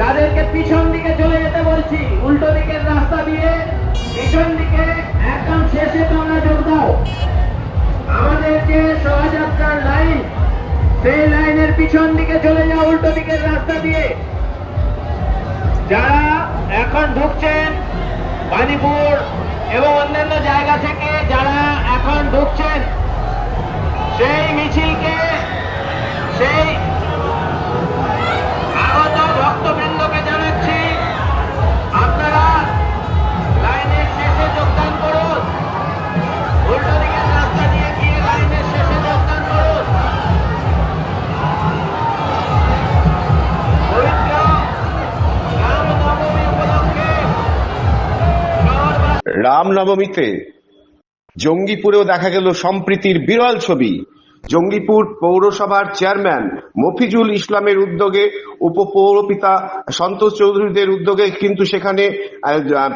তাদেরকে পিছন দিকে চলে যেতে বলছি। উল্টো দিকের রাস্তা দিয়ে পিছন দিকে একদম শেষে তোমরা যোগ দাও। আমাদের যে শোভাযাত্রার লাইন, সেই লাইনের পিছন দিকে চলে যাও উল্টো দিকের রাস্তা দিয়ে। যারা এখন ঢুকছেন বানিপুর এবং অন্যান্য জায়গা থেকে, যারা এখন ঢুকছেন, সেই মিছিলকে, সেই রামনবমীতে জঙ্গিপুরেও দেখা গেল সম্প্রীতির বিরল ছবি। জঙ্গিপুর পৌরসভার চেয়ারম্যান মফিজুল ইসলামের উদ্যোগে উপপৌরপিতা সন্তোষ চৌধুরীদের উদ্যোগে কিন্তু সেখানে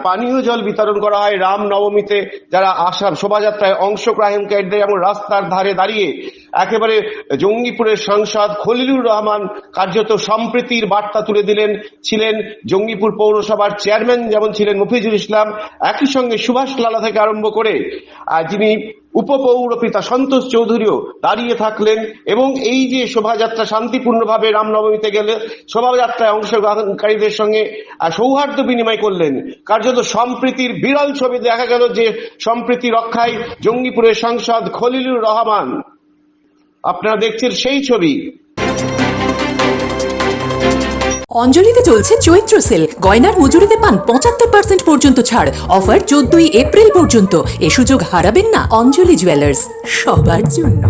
পানীয় জল বিতরণ করা হয় রামনবমীতে। যারা আসার শোভাযাত্রায় অংশগ্রহণকারীদের যেমন রাস্তার ধারে দাঁড়িয়ে একেবারে জঙ্গিপুরের সাংসদ খলিলুর রহমান কার্যত সম্প্রীতির বার্তা তুলে দিলেন, ছিলেন জঙ্গিপুর পৌরসভার চেয়ারম্যান যেমন ছিলেন মফিজুল ইসলাম, একই সঙ্গে সুভাষ লালা থেকে আরম্ভ করে যিনি উপপৌরপিতা সন্তোষ চৌধুরীও দাঁড়িয়ে থাকলেন এবং এই যে শোভাযাত্রা শান্তিপূর্ণভাবে রামনবমীতে গেলে শোভাযাত্রায় অংশগ্রহণকারীদের সঙ্গে সৌহার্দ্য বিনিময় করলেন। কার্যত সম্প্রীতির বিরল ছবি দেখা গেল যে সম্প্রীতি রক্ষায় জঙ্গিপুরের সাংসদ খলিলুর রহমান আপনারা দেখছেন সেই ছবি। অঞ্জলিতে চলছে চৈত্র সেল গয়নার মজুরিতে পান পঁচাত্তর পার্সেন্ট পর্যন্ত ছাড়। অফার চোদ্দই এপ্রিল পর্যন্ত। এ সুযোগ হারাবেন না অঞ্জলি জুয়েলার্স সবার জন্য।